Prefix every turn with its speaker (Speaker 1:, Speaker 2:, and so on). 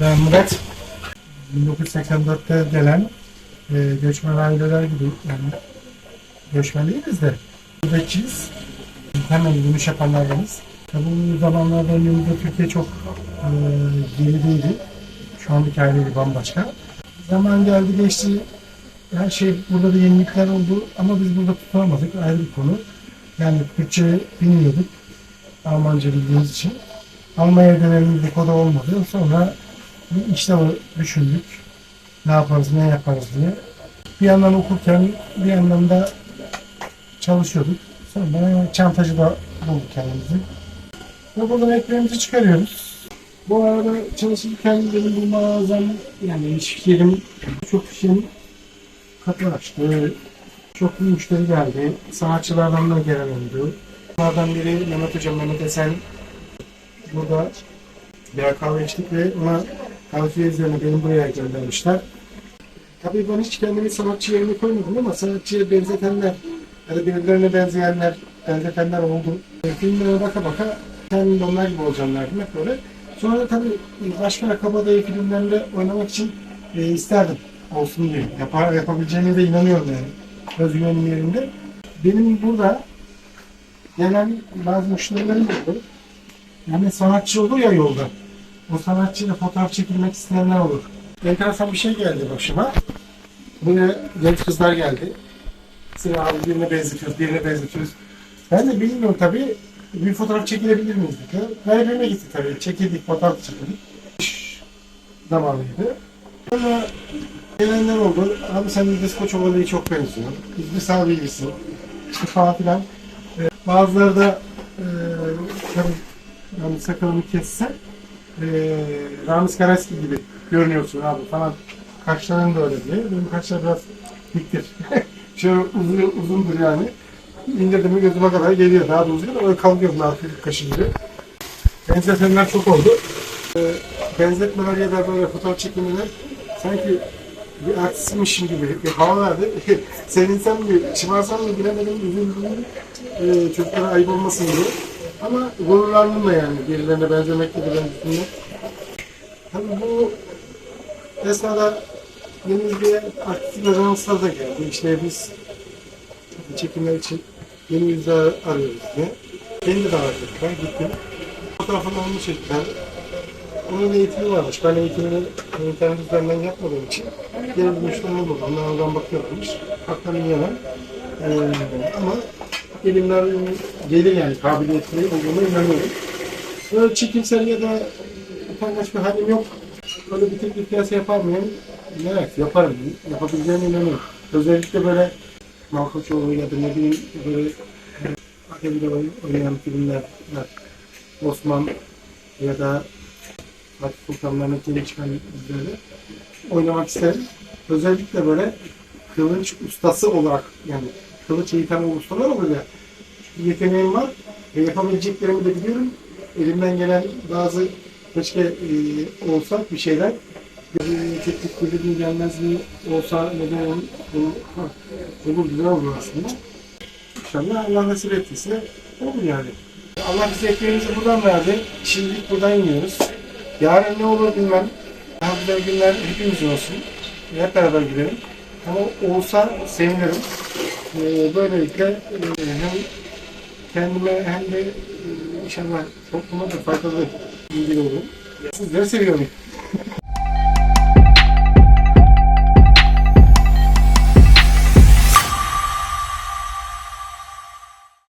Speaker 1: Ben Murat. 1984'te gelen e, göçmen aileler gibi yani göçmen değiliz de gurbetçiyiz. Hemen dönüş yapanlardanız. Tabii bu zamanlarda önümüzde Türkiye çok e, gerideydi. Şu andaki haliyle bambaşka. Zaman geldi geçti. Her şey burada da yenilikler oldu ama biz burada tutunamadık. Ayrı bir konu. Yani Türkçe bilmiyorduk. Almanca bildiğimiz için. Almanya döneminde o da olmadı. Sonra bir işlemi düşündük. Ne yaparız, ne yaparız diye. Bir yandan okurken bir yandan da çalışıyorduk. Sonra çantacı da bulduk kendimizi. Ve buradan ekmeğimizi çıkarıyoruz. Bu arada çalışırken benim bu mağazam yani iş yerim çok işim kapı açtı. Çok iyi müşteri geldi. Sanatçılardan da gelen oldu. Bunlardan biri Mehmet Hocam, Mehmet Esen burada birer kahve içtik ve ona kahve üzerine beni buraya göndermişler. Tabii ben hiç kendimi sanatçı yerine koymadım ama sanatçıya benzetenler ya da birbirlerine benzeyenler, benzetenler oldu. Filmlere baka baka kendim onlar gibi olacağım derdim hep böyle. Sonra tabii başka kabadayı filmlerinde oynamak için e, isterdim olsun diye. Yapar, yapabileceğime de inanıyorum yani. Özgüvenim yerinde. Benim burada gelen bazı müşterilerim oldu. Yani sanatçı olur ya yolda. O sanatçıyla fotoğraf çekilmek isteyenler olur. Enteresan bir şey geldi başıma. Buraya genç kızlar geldi. Sıra abi birine benzetiyoruz, birine benzetiyoruz. Ben de bilmiyorum tabii. Bir fotoğraf çekilebilir miyiz dedi. Garibime gitti tabii. Çekildik, fotoğraf çekildik. Zamanıydı. Sonra gelenler oldu. Abi sen İdris Koçovalı'ya çok benziyor. İdris abi gibisin. İşte falan filan. Ee, bazıları da e, tabii yani sakalımı kesse e, Ramiz Karaski gibi görünüyorsun abi falan. Kaşların da öyle diye. Benim kaşlar biraz diktir. Şöyle uzun, uzundur yani. İndirdim mi gözüme kadar geliyor. Daha da uzuyor da öyle kalkıyor narkotik kaşı gibi. Benzetenler çok oldu. E, benzetmeler ya da böyle fotoğraf çekimler sanki bir artistmişim gibi bir hava verdi. Sevinsem mi, şımarsam mı bilemedim. Üzüldüm. E, çocuklara ayıp olmasın diye. Ama gururlandım da yani birilerine benzemekle de benzetimle. Tabii bu esnada elimizde artistik ajanslar da geldi. İşte biz çekimler için yeni yüzler arıyoruz diye. Beni de davet ettiler, gittim. Fotoğrafını onu çektiler. Onun eğitimi varmış. Ben eğitimini internet üzerinden yapmadığım için geri dönüşlerini buldum. Onlar oradan bakıyorlarmış. Haklarını yemem. Ee, ama elimler gelir yani kabiliyetli olduğuna inanıyorum. Böyle çekimsel ya da utangaç bir halim yok. Böyle bir tek bir piyasa yapar mıyım? Evet yaparım. Yapabileceğime inanıyorum. Özellikle böyle Malkoçoğlu ya da ne bileyim böyle Akademi'de oynayan filmler var. Osman ya da Fatih Sultan Mehmet yeni çıkan dizileri oynamak isterim. Özellikle böyle kılıç ustası olarak yani kılıç eğiten o ustalar olur ya yeteneğim var ve yapabileceklerimi de biliyorum. Elimden gelen bazı keşke e, olsa bir şeyler teknik bilgi gelmez mi olsa neden olur, olur güzel olur aslında. İnşallah Allah nasip ettiyse olur yani. Allah bize ekmeğimizi buradan verdi. Şimdilik buradan yiyoruz. Yarın ne olur bilmem. Daha güzel günler hepimiz olsun. Hep beraber gidelim. Ama olsa sevinirim. Ee, böylelikle e, hem kendime hem de e, inşallah topluma da faydalı bilgi olurum. Sizleri seviyorum.